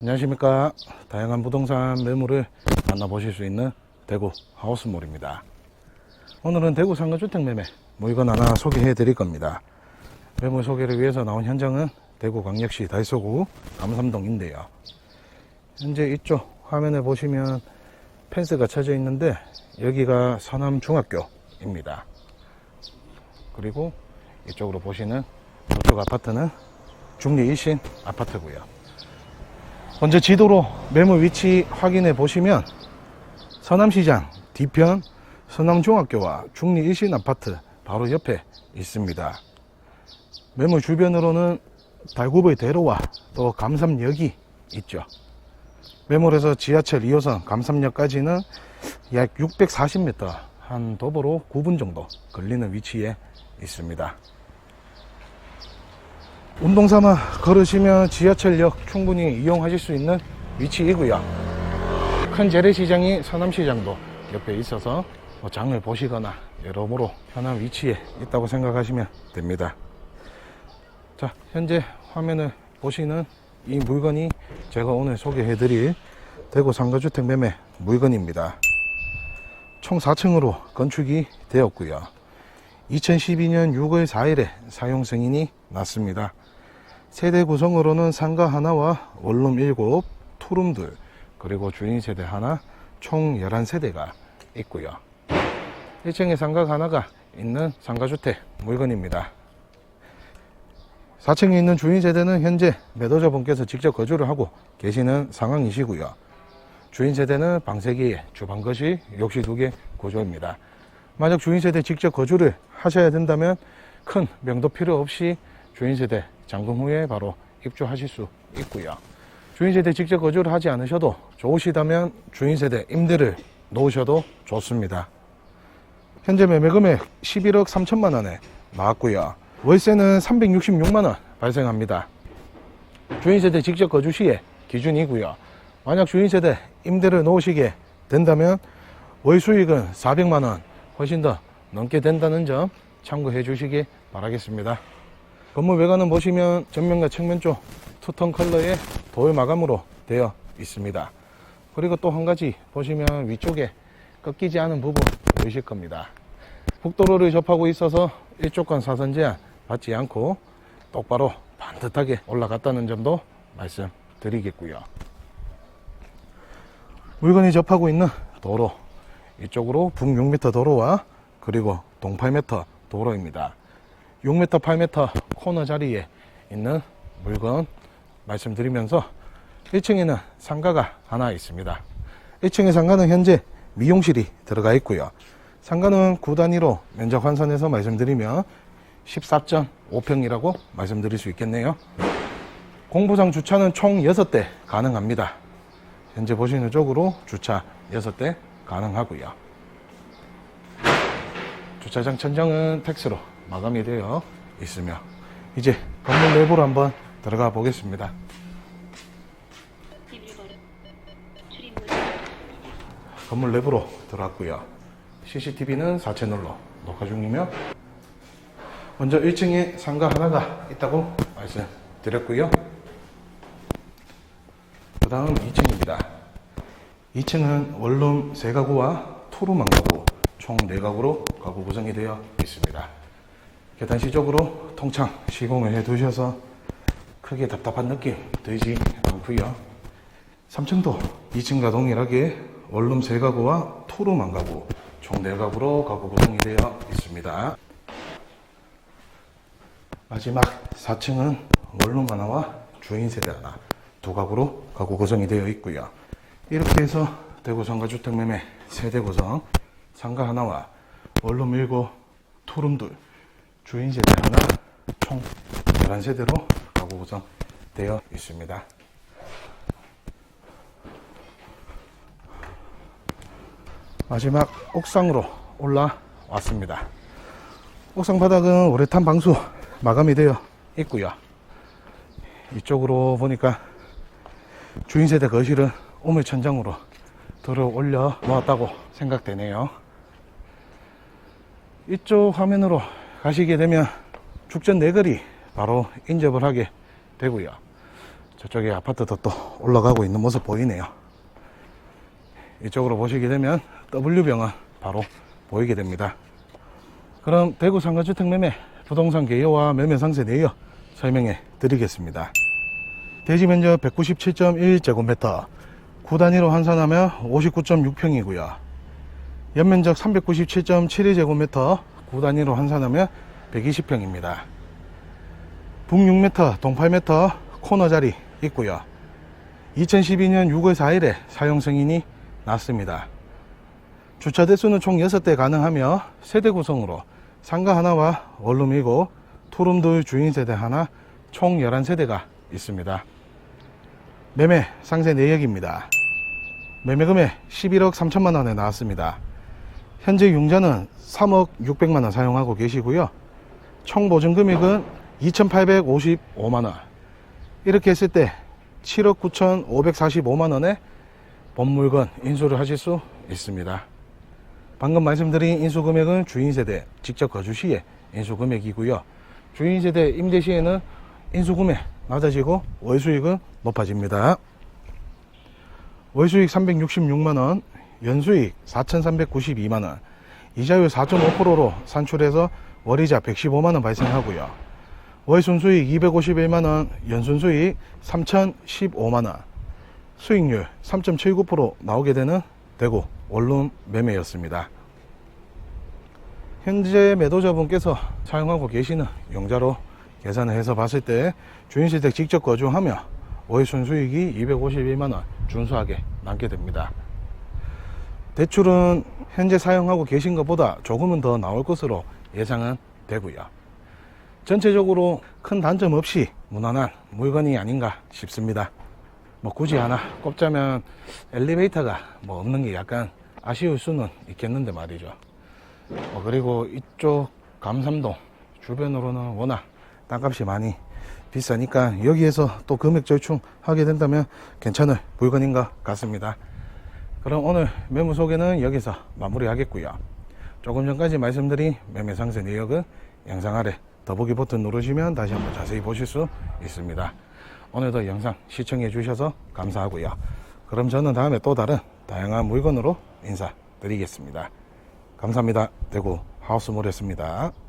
안녕하십니까. 다양한 부동산 매물을 만나보실 수 있는 대구 하우스몰입니다. 오늘은 대구 상가주택 매매 물건 하나 소개해 드릴 겁니다. 매물 소개를 위해서 나온 현장은 대구 광역시 달서구 남삼동인데요. 현재 이쪽 화면에 보시면 펜스가 쳐져 있는데 여기가 서남중학교입니다. 그리고 이쪽으로 보시는 이쪽 아파트는 중리 1신 아파트고요. 먼저 지도로 매물 위치 확인해 보시면 서남시장 뒤편 서남중학교와 중리 일신 아파트 바로 옆에 있습니다. 매물 주변으로는 달구의 대로와 또 감삼역이 있죠. 매물에서 지하철 2호선 감삼역까지는 약 640m 한 도보로 9분 정도 걸리는 위치에 있습니다. 운동 삼아 걸으시면 지하철역 충분히 이용하실 수 있는 위치이고요. 큰 재래시장이 서남시장도 옆에 있어서 뭐 장을 보시거나 여러모로 편한 위치에 있다고 생각하시면 됩니다. 자, 현재 화면을 보시는 이 물건이 제가 오늘 소개해드릴 대구 상가주택 매매 물건입니다. 총 4층으로 건축이 되었고요. 2012년 6월 4일에 사용 승인이 났습니다. 세대 구성으로는 상가 하나와 원룸 7, 투룸 둘, 그리고 주인 세대 하나, 총 11세대가 있고요. 1층에 상가 하나가 있는 상가주택 물건입니다. 4층에 있는 주인 세대는 현재 매도자분께서 직접 거주를 하고 계시는 상황이시고요. 주인 세대는 방 3개에 주방 거실, 욕실 2개 구조입니다. 만약 주인 세대 직접 거주를 하셔야 된다면 큰 명도 필요 없이 주인 세대 잠금 후에 바로 입주하실 수 있고요. 주인 세대 직접 거주를 하지 않으셔도 좋으시다면 주인 세대 임대를 놓으셔도 좋습니다. 현재 매매 금액 11억 3천만 원에 나왔고요. 월세는 366만 원 발생합니다. 주인 세대 직접 거주 시에 기준이고요. 만약 주인 세대 임대를 놓으시게 된다면 월 수익은 400만 원 훨씬 더 넘게 된다는 점 참고해 주시기 바라겠습니다. 건물 외관은 보시면 전면과 측면 쪽 투톤 컬러의 도일 마감으로 되어 있습니다. 그리고 또 한 가지 보시면 위쪽에 꺾이지 않은 부분 보이실 겁니다. 북도로를 접하고 있어서 일쪽간 사선 제한 받지 않고 똑바로 반듯하게 올라갔다는 점도 말씀드리겠고요. 물건이 접하고 있는 도로 이쪽으로 북 6m 도로와 그리고 동 8m 도로입니다. 6m, 8m 코너 자리에 있는 물건 말씀드리면서 1층에는 상가가 하나 있습니다. 1층의 상가는 현재 미용실이 들어가 있고요. 상가는 9단위로 면적 환산해서 말씀드리면 14.5평이라고 말씀드릴 수 있겠네요. 공부장 주차는 총 6대 가능합니다. 현재 보시는 쪽으로 주차 6대 가능하고요. 주차장 천장은 텍스로 마감이 되어 있으며 이제 건물 내부로 한번 들어가 보겠습니다. 건물 내부로 들어왔고요. CCTV는 4채널로 녹화 중이며 먼저 1층에 상가 하나가 있다고 말씀드렸고요. 그 다음 2층입니다. 2층은 원룸 3가구와 투룸 1가구 총 4가구로 가구 구성이 되어 있습니다. 계단 시쪽으로 통창 시공을 해 두셔서 크게 답답한 느낌 들지 않고요. 3층도 2층과 동일하게 원룸 3가구와 투룸 1가구 총 4가구로 가구 구성이 되어 있습니다. 마지막 4층은 원룸 하나와 주인 세대 하나 두 가구로 가구 구성이 되어 있고요. 이렇게 해서 대구 상가주택 매매 세대 구성 상가 하나와 원룸 7, 투룸 둘, 주인 세대 하나 총 11세대로 가구 구성되어 있습니다. 마지막 옥상으로 올라왔습니다. 옥상 바닥은 우레탄 방수 마감이 되어 있고요. 이쪽으로 보니까 주인 세대 거실은 우물 천장으로 들어 올려 놓았다고 생각되네요. 이쪽 화면으로 가시게 되면 죽전 내거리 바로 인접을 하게 되고요. 저쪽에 아파트도 또 올라가고 있는 모습 보이네요. 이쪽으로 보시게 되면 W병은 바로 보이게 됩니다. 그럼 대구 상가주택 매매 부동산 개요와 매매 상세 내역 설명해 드리겠습니다. 대지 면적 197.1제곱미터, 구 단위로 환산하면 59.6평이고요. 연면적 397.72제곱미터, 구 단위로 환산하면 120평입니다. 북 6m, 동 8m 코너 자리 있고요. 2012년 6월 4일에 사용 승인이 났습니다. 주차 대수는 총 6대 가능하며 세대 구성으로 상가 하나와 원룸이고 투룸 둘 주인 세대 하나 총 11세대가 있습니다. 매매 상세 내역입니다. 매매 금액 11억 3천만 원에 나왔습니다. 현재 융자는 3억 6백만 원 사용하고 계시고요. 총 보증 금액은 2,855만 원. 이렇게 했을 때 7억 9,545만 원에 본 물건 인수를 하실 수 있습니다. 방금 말씀드린 인수 금액은 주인 세대 직접 거주 시에 인수 금액이고요. 주인 세대 임대 시에는 인수 금액 낮아지고 월 수익은 높아집니다. 월 수익 366만 원, 연수익 4,392만 원, 이자율 4.5%로 산출해서 월이자 115만 원 발생하고요. 월 순수익 251만 원, 연순수익 3,015만 원, 수익률 3.79% 나오게 되는 대구 원룸 매매였습니다. 현재 매도자분께서 사용하고 계시는 용자로 계산을 해서 봤을 때 주인세대 직접 거주하며 월 순수익이 251만 원 준수하게 남게 됩니다. 대출은 현재 사용하고 계신 것보다 조금은 더 나올 것으로 예상은 되고요. 전체적으로 큰 단점 없이 무난한 물건이 아닌가 싶습니다. 뭐 굳이 하나 꼽자면 엘리베이터가 뭐 없는 게 약간 아쉬울 수는 있겠는데 말이죠. 어, 그리고 이쪽 감삼동 주변으로는 워낙 땅값이 많이 비싸니까 여기에서 또 금액 절충하게 된다면 괜찮을 물건인 것 같습니다. 그럼 오늘 매물 소개는 여기서 마무리하겠고요. 조금 전까지 말씀드린 매매 상세 내역은 영상 아래 더보기 버튼 누르시면 다시 한번 자세히 보실 수 있습니다. 오늘도 영상 시청해 주셔서 감사하고요. 그럼 저는 다음에 또 다른 다양한 물건으로 인사드리겠습니다. 감사합니다. 대구 하우스몰이었습니다.